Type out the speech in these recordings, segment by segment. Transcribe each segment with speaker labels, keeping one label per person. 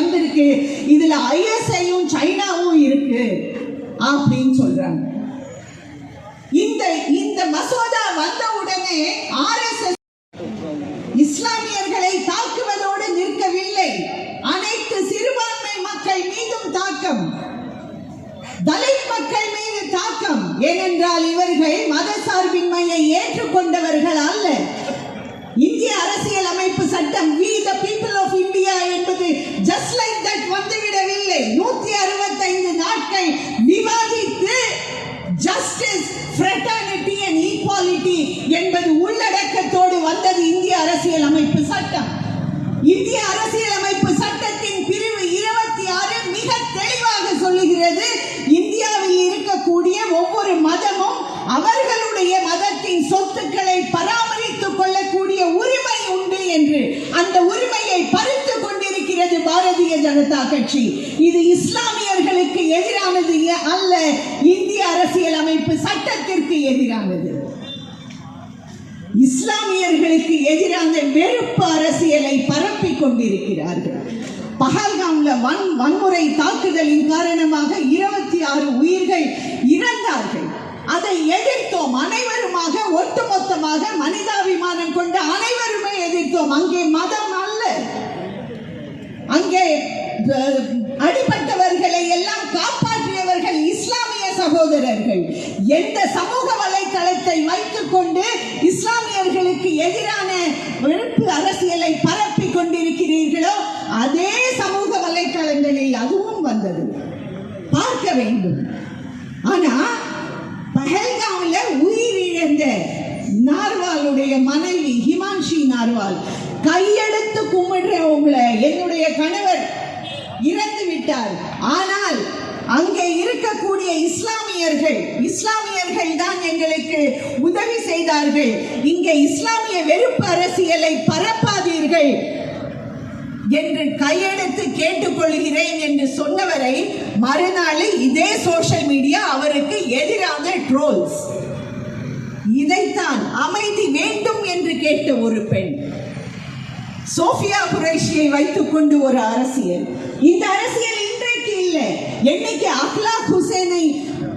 Speaker 1: வந்திருக்கு. இதுல ஐஎஸ்ஐயும் சைனாவும் இருக்கு அப்படின்னு சொல்றாங்க. இந்த இந்த மசோதா வந்த உடனே ஆர்எஸ்எஸ் இஸ்லாமியர்களை தாக்குவதோடு நிற்கவில்லை. அனைத்து சிறுபான்மை மக்கள் மீதும் தாக்கம். தலித் மக்கள் மீது தாக்கம். ஏனென்றால் இவர்கள் மத சார்பின்மையை ஏற்றுக்கொண்டவர்கள் அல்ல. இந்திய அரசியல் அமைப்பு சட்டம் we the people of India இந்திய அரசியலமைப்பு சட்டத்தின் பிரிவு இருபத்தி ஆறு மிக தெளிவாக சொல்லுகிறது. இந்தியாவில் இருக்கக்கூடிய ஒவ்வொரு மதமும் அவர்களுடைய மதத்தின் சொத்துக்களை பராமரித்துக் கொள்ளக்கூடிய உரிமை உண்டு என்று அந்த உரிமையை பறித்து கொண்டிருக்கிறது பாரதிய ஜனதா கட்சி. இது இஸ்லாமியர்களுக்கு எதிரானது அல்ல இந்திய அரசியல் அமைப்பு சட்டத்திற்கு எதிரானது. இஸ்லாமியர்களுக்கு எதிரான வெறுப்பு அரசியலை பரப்பிக் கொண்டிருக்கிறார்கள். பஹல்காம்ல வன் வன்முறை தாக்குதலின் காரணமாக இருபத்தி ஆறு உயிர்கள் இறந்தார்கள். அதை எதிர்த்தோம். அனைவருமாக ஒட்டுமொத்தமாக மனிதாபிமானம் கொண்டு அனைவருமே எதிர்த்தோம். அங்கே மதம் அல்ல. அங்கே அடிபட்டவர்களை எல்லாம் காப்பாற்றியவர்கள் இஸ்லாமிய சகோதரர்கள். எந்த சமூக வலைத்தளத்தை வைத்துக்கொண்டு கொண்டு பார்க்க வேண்டும் ஆனா பஹல்காம்ல உயிரிழந்த நார்வாலுடைய மனைவி ஹிமான்ஷி நார்வால் கையெடுத்து கும்பிடுற உங்களை என்னுடைய கணவர் இறந்து விட்டார். ஆனால் அங்கே இருக்கக்கூடிய இஸ்லாமியர்கள் இஸ்லாமியர்கள் தான் எங்களுக்கு உதவி செய்தார்கள். இங்கே இஸ்லாமிய வெறுப்பு அரசியலை பரப்பாதீர்கள். என்று கையெடுத்து கேட்டுக்கொள்கிறேன் என்று சொன்னவரை மறுநாள் இதே சோஷியல் மீடியா அவருக்கு எதிரான ட்ரோல்ஸ் இதைத்தான் அமைதி வேண்டும் என்று கேட்ட ஒரு பெண். சோஃபியா குரேஷியை வைத்துக்கொண்டு ஒரு அரசியல். இந்த அரசியல் இன்றைக்கு இல்லை. என்னைக்கு அஹ்லாக் ஹுசேனை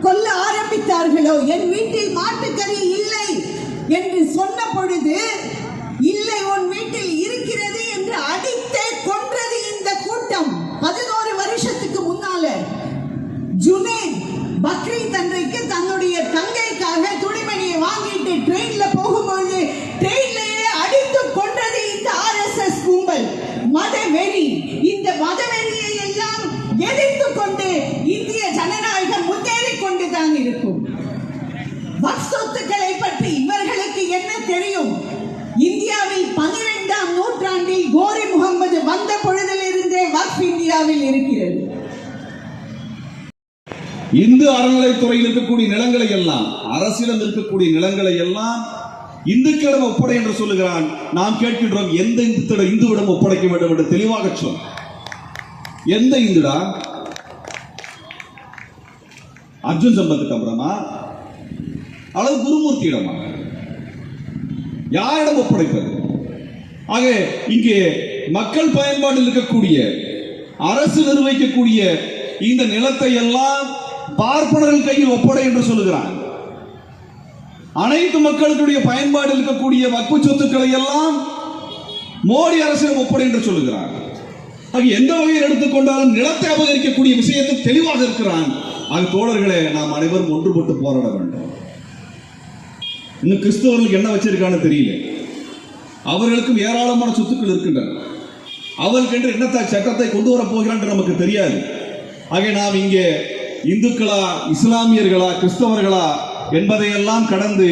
Speaker 1: கொல்ல ஆரம்பித்தார்களோ? என் வீட்டில் மாட்டுக்கறி இல்லை என்று சொன்ன பொழுது இருக்கும் வக்ஃப் பற்றி இவர்களுக்கு என்ன தெரியும்? இந்தியாவில் பனிரெண்டாம் நூற்றாண்டில் கோரி முகமது வந்த பொழுதிலிருந்தே வக்ஃப் இந்தியாவில் இருக்கிறது.
Speaker 2: இந்து அறநிலைத்துறையில் இருக்கக்கூடிய நிலங்களை எல்லாம் அரசிடம் இருக்கக்கூடிய நிலங்களை எல்லாம் இந்துக்களிடம் ஒப்படை என்று சொல்லுகிறான். நாம் கேட்கின்றோம் எந்த இந்துத்திடம் இந்துவிடம் ஒப்படைக்க வேண்டும் என்று தெளிவாக சொல். எந்த இந்துடா? அர்ஜுன் சம்பத்துக்கு அப்புறமா அல்லது குருமூர்த்தியிடமா யாரிடம் ஒப்படைப்பது? ஆக இங்கே மக்கள் பயன்பாட்டில் இருக்கக்கூடிய அரசு நிர்வகிக்கக்கூடிய இந்த நிலத்தை எல்லாம் பார்ப்பனர்கள் கையில் ஒப்படை என்று சொல்லுகிறான் அனைத்து மக்களுடைய பயன்பாடு இருக்கக்கூடிய வக்பு சொத்துக்களை எல்லாம் மோடி அரசிடம் ஒப்படை என்று சொல்லுகிறான் எந்த வகையில் எடுத்துக்கொண்டாலும் நிலத்தை அபகரிக்கக்கூடிய விஷயத்தில் தெளிவாக இருக்கிறான். ஆக தோழர்களே நாம் அனைவரும் ஒன்றுபட்டு போராட வேண்டும். இன்னும் கிறிஸ்தவர்களுக்கு என்ன வச்சிருக்கான்னு தெரியல. அவர்களுக்கும் ஏராளமான சொத்துக்கள் இருக்கின்றன. அவர்களுக்கென்று என்னத்த சட்டத்தை கொண்டு வர போகிறான் என்று நமக்கு தெரியாது. ஆக நாம் இங்கே இந்துக்களா இஸ்லாமியர்களா கிறிஸ்தவர்களா என்பதையெல்லாம் கடந்து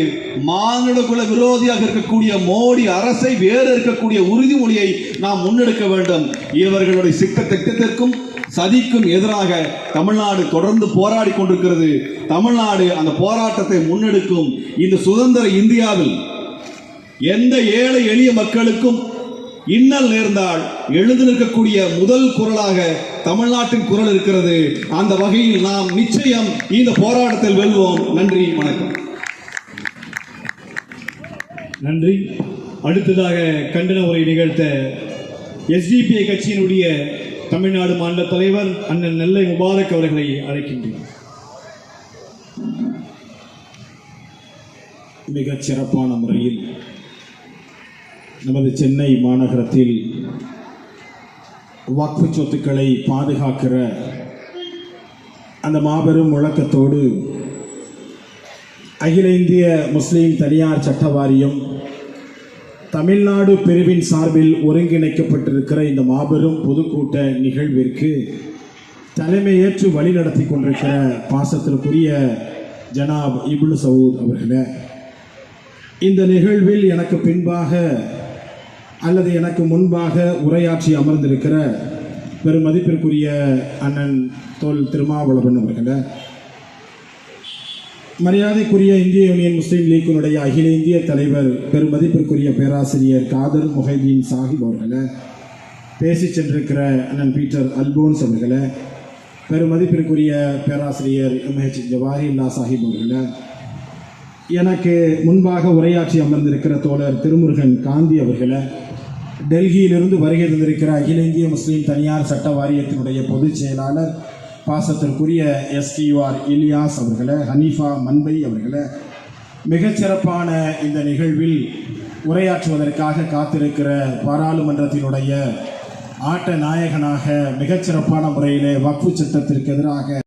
Speaker 2: மானுட விரோதியாக இருக்கக்கூடிய மோடி அரசை வேறு இருக்கக்கூடிய உறுதிமொழியை நாம் முன்னெடுக்க வேண்டும். இவர்களுடைய சிக்க திட்டத்திற்கும் சதிக்கும் எதிராக தமிழ்நாடு தொடர்ந்து போராடி கொண்டிருக்கிறது. தமிழ்நாடு அந்த போராட்டத்தை முன்னெடுக்கும் இந்த சுதந்திர இந்தியாவில் எந்த ஏழை எளிய மக்களுக்கும் இன்னல் நேர்ந்தால் எழுந்து நிற்கக்கூடிய முதல் குரலாக தமிழ்நாட்டின் குரல் இருக்கிறது. அந்த வகையில் நாம் நிச்சயம் இந்த போராட்டத்தில் வெல்வோம். நன்றி வணக்கம்.
Speaker 3: நன்றி. அடுத்ததாக கண்டன உரை நிகழ்த்த எஸ்டிபிஐ கட்சியினுடைய தமிழ்நாடு மாநில தலைவர் அண்ணன் நெல்லை முபாரக் அவர்களை அழைக்கின்றேன். மிகச் சிறப்பான முறையில் நமது சென்னை மாநகரத்தில் வக்ஃபு சொத்துக்களை பாதுகாக்கிற அந்த மாபெரும் முழக்கத்தோடு அகில இந்திய முஸ்லீம் தனியார் சட்ட வாரியம் தமிழ்நாடு பிரிவின் சார்பில் ஒருங்கிணைக்கப்பட்டிருக்கிற இந்த மாபெரும் பொதுக்கூட்ட நிகழ்விற்கு தலைமையேற்று வழிநடத்தி கொண்டிருக்கிற பாசத்திற்குரிய ஜனாப் இபுல் சவுத் அவர்களே இந்த நிகழ்வில் எனக்கு பின்பாக அல்லது எனக்கு முன்பாக உரையாற்றி அமர்ந்திருக்கிற பெருமதிப்பிற்குரிய அண்ணன் தோல் திருமாவளவன் அவர்களே மரியாதைக்குரிய இந்திய யூனியன் முஸ்லீம் லீக்கினுடைய அகில இந்திய தலைவர் பெருமதிப்பிற்குரிய பேராசிரியர் காதர் முஹைதீன் சாஹிப் அவர்களை பேசி சென்றிருக்கிற அண்ணன் பீட்டர் அல்போன்ஸ் அவர்களை பெருமதிப்பிற்குரிய பேராசிரியர் எம்ஹெச் ஜவாஹில்லா சாஹிப் அவர்களை எனக்கு முன்பாக உரையாற்றி அமர்ந்திருக்கிற தோழர் திருமுருகன் காந்தி அவர்களை டெல்லியிலிருந்து வருகை தந்திருக்கிற அகில இந்திய முஸ்லீம் தனியார் சட்ட வாரியத்தினுடைய பொதுச் செயலாளர் பாசத்திற்குரிய எஸ்டியூஆர் இலியாஸ் அவர்களை ஹனீஃபா மன்பை அவர்களை மிகச்சிறப்பான இந்த நிகழ்வில் உரையாற்றுவதற்காக காத்திருக்கிற பாராளுமன்றத்தினுடைய ஆட்ட நாயகனாக மிகச்சிறப்பான முறையிலே வக்ஃபு சட்டத்திற்கு எதிராக